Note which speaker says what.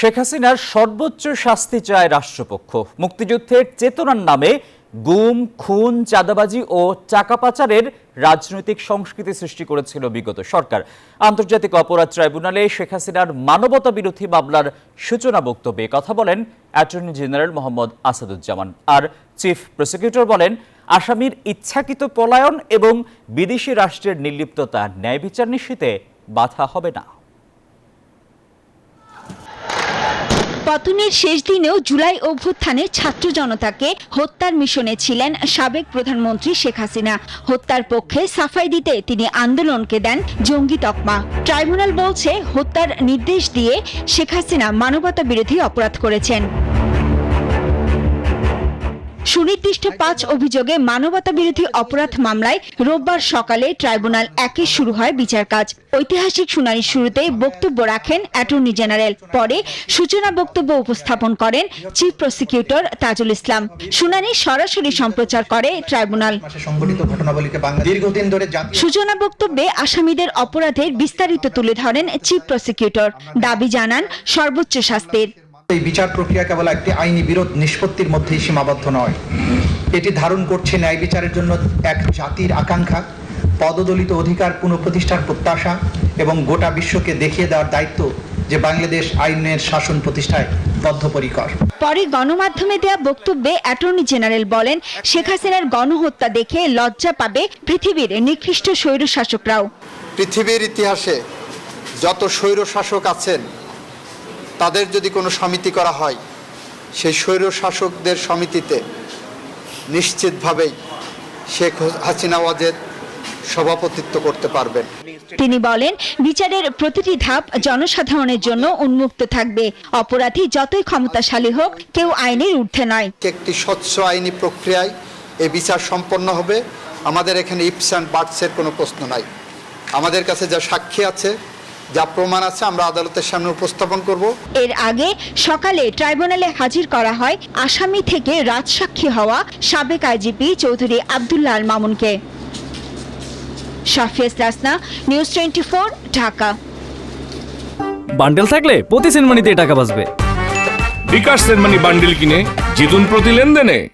Speaker 1: শেখ হাসিনার সর্বোচ্চ শাস্তি চায় রাষ্ট্রপক্ষ। মুক্তিযুদ্ধের চেতনার নামে গুম, খুন, চাঁদাবাজি ও টাকা পাচারের রাজনৈতিক সংস্কৃতি সৃষ্টি করেছিল বিগত সরকার। আন্তর্জাতিক অপরাধ ট্রাইব্যুনালে শেখ হাসিনার মানবতা বিরোধী মামলার সূচনা বক্তব্যে কথা বলেন অ্যাটর্নি জেনারেল মোহাম্মদ আসাদুজ্জামান আর চিফ প্রসিকিউটর বলেন, আসামির ইচ্ছাকৃত পলায়ন এবং বিদেশি রাষ্ট্রের নির্লিপ্ততা ন্যায় বিচার নিশ্চিতে বাধা হবে না।
Speaker 2: পতনের শেষ দিনেও জুলাই অভ্যুত্থানে ছাত্র জনতাকে হত্যার মিশনে ছিলেন সাবেক প্রধানমন্ত্রী শেখ হাসিনা। হত্যার পক্ষে সাফাই দিতে তিনি আন্দোলনকে দেন জঙ্গি তকমা। ট্রাইব্যুনাল বলছে, হত্যার নির্দেশ দিয়ে শেখ হাসিনা মানবতা বিরোধী অপরাধ করেছেন। সুনির্দিষ্ট পাঁচ অভিযোগে মানবতা বিরোধী অপরাধ মামলায় রোববার সকালে ট্রাইব্যুনাল একে শুরু হয় বিচার কাজ। ঐতিহাসিক শুনানির শুরুতে বক্তব্য রাখেন অ্যাটর্নি জেনারেল। পরে সূচনা বক্তব্য উপস্থাপন করেন চিফ প্রসিকিউটর তাজুল ইসলাম। শুনানি সরাসরি সম্প্রচার করে ট্রাইব্যুনাল। সূচনা বক্তব্যে আসামিদের অপরাধের বিস্তারিত তুলে ধরেন চিফ প্রসিকিউটর। দাবি জানান সর্বোচ্চ শাস্তির।
Speaker 3: এই বিচার প্রক্রিয়া কেবল একটি আইনি বিরোধ নিষ্পত্তির মধ্যেই সীমাবদ্ধ নয়। এটি ধারণ করছে ন্যায় বিচারের জন্য এক জাতির আকাঙ্ক্ষা পদদলিত অধিকার পুনঃপ্রতিষ্ঠার প্রত্যাশা এবং গোটা বিশ্বকে দেখিয়ে দেওয়ার দায়িত্ব যে বাংলাদেশ আইনের শাসন প্রতিষ্ঠায় বদ্ধপরিকর।
Speaker 2: পরে গণমাধ্যমে দেয়া বক্তব্যে অ্যাটর্নি জেনারেল বলেন শেখ হাসিনার গণহত্যা দেখে লজ্জা পাবে পৃথিবীর নিকৃষ্ট স্বৈরশাসকরাও।
Speaker 4: পৃথিবীর ইতিহাসে যত স্বৈর শাসক আছেন তাদের যদি কোনো সমিতি করা হয় সেই স্বৈর শাসকদের সমিতিতে নিশ্চিতভাবেই শেখ হাসিনা ওয়াজেদ সভাপতিত্ব করতে পারবেন।
Speaker 2: তিনি বলেন বিচারের প্রতিটি ধাপ জনসাধারণের জন্য উন্মুক্ত থাকবে। অপরাধী যতই ক্ষমতাশালী হোক কেউ আইনের ঊর্ধ্বে নয়।
Speaker 4: একটি স্বচ্ছ আইনি প্রক্রিয়ায় এই বিচার সম্পন্ন হবে। আমাদের এখানে ইপস অ্যান্ড বার্টসের কোনো প্রশ্ন নাই। আমাদের কাছে যা সাক্ষী আছে যা প্রমাণ আছে আমরা আদালতের সামনে উপস্থাপন করব।
Speaker 2: এর আগে সকালে ট্রাইব্যুনালে হাজির করা হয় আসামি থেকে রাজসাক্ষী হওয়া সাবেক আইজিপি চৌধুরী আবদুল্লাহ আল মামুনকে। শাফিয়াস রাসনা নিউজ টোয়েন্টি ঢাকা।
Speaker 5: বান্ডেল থাকলে প্রতি সেনমানিতে টাকা বাঁচবে।
Speaker 6: বিকাশ সেনমানি বান্ডিল কিনে জিতুন প্রতি লেনদেনে।